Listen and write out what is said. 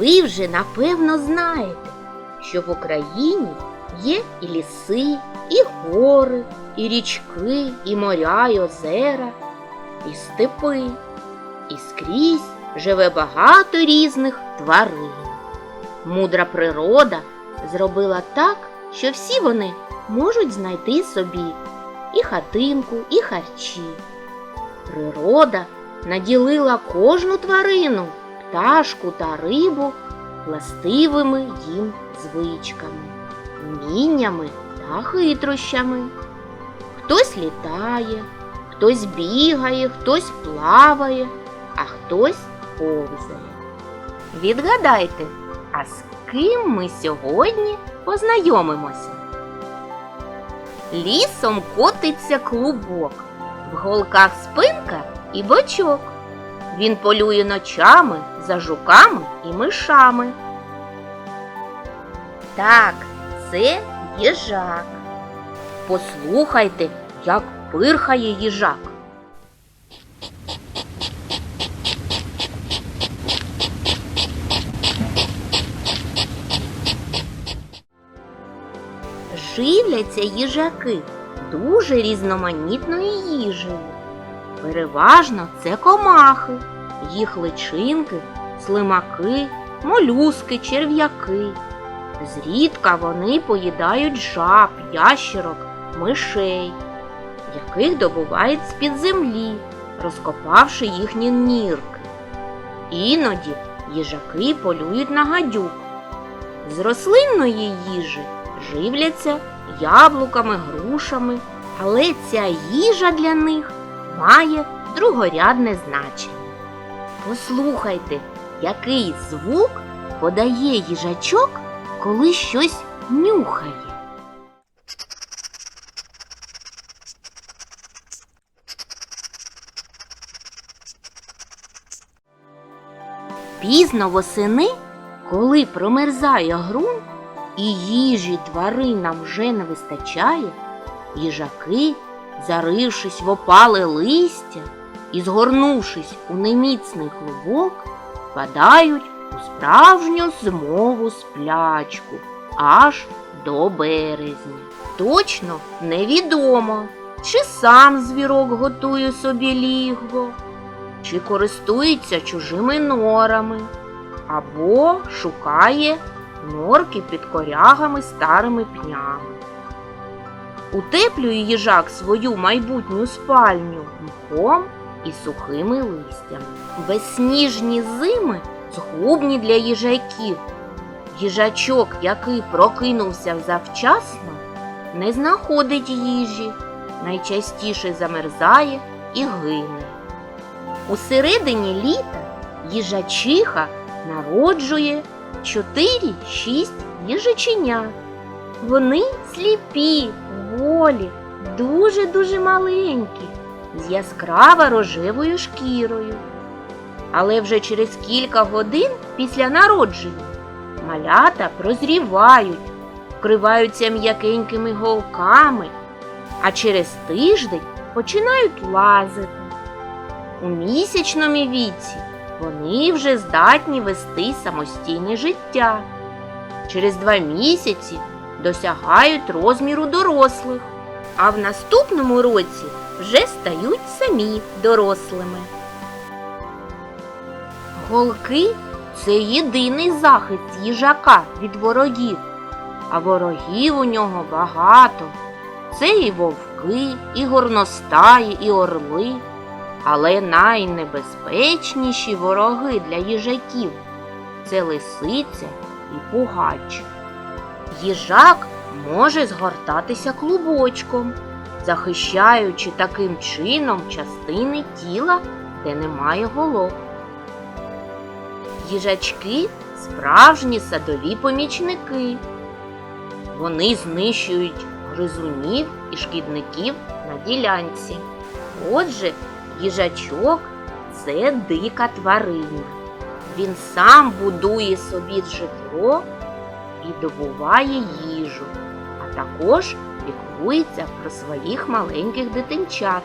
Ви вже напевно знаєте, що в Україні є і ліси, і гори, і річки, і моря, і озера, і степи. І скрізь живе багато різних тварин. Мудра природа зробила так, що всі вони можуть знайти собі і хатинку, і харчі. Природа наділила кожну тварину, пташку та рибу властивими їм звичками, вміннями та хитрощами. Хтось літає, хтось бігає, хтось плаває, а хтось повзає. Відгадайте, а з ким ми сьогодні познайомимося? Лісом котиться клубок, в голках спинка і бочок. Він полює ночами за жуками і мишами. Так, це їжак. Послухайте, як пирхає їжак. Живляться їжаки дуже різноманітною їжею. Переважно це комахи, їх личинки, слимаки, молюски, черв'яки. Зрідка вони поїдають жаб, ящерок, мишей, яких добувають з-під землі, розкопавши їхні нірки. Іноді їжаки полюють на гадюк. З рослинної їжі живляться яблуками, грушами, але ця їжа для них має другорядне значення. Послухайте, який звук подає їжачок, коли щось нюхає. Пізно восени, коли промерзає ґрунт і їжі тваринам вже не вистачає, їжаки, зарившись в опале листя і згорнувшись у неміцний клубок, впадають у справжню зимову сплячку аж до березня. Точно невідомо, чи сам звірок готує собі лігво, чи користується чужими норами, або шукає норки під корягами старими пнями. Утеплює їжак свою майбутню спальню мхом і сухими листями. Безсніжні зими згубні для їжаків. Їжачок, який прокинувся завчасно, не знаходить їжі, найчастіше замерзає і гине. У середині літа їжачиха народжує 4-6 їжаченят. Вони сліпі, голі, дуже-дуже маленькі, з яскраво рожевою шкірою. Але вже через кілька годин після народження малята прозрівають, вкриваються м'якенькими голками, а через тиждень починають лазити. У місячному віці вони вже здатні вести самостійне життя. Через два місяці досягають розміру дорослих, а в наступному році вже стають самі дорослими. Голки це єдиний захист їжака від ворогів, а ворогів у нього багато. Це і вовки, і горностаї, і орли. Але найнебезпечніші вороги для їжаків це лисиця і пугач. Їжак може згортатися клубочком, захищаючи таким чином частини тіла, де немає голок. Їжачки справжні садові помічники. Вони знищують гризунів і шкідників на ділянці. Отже, їжачок це дика тварина. Він сам будує собі житло і добуває їжу, також піклується про своїх маленьких дитинчат.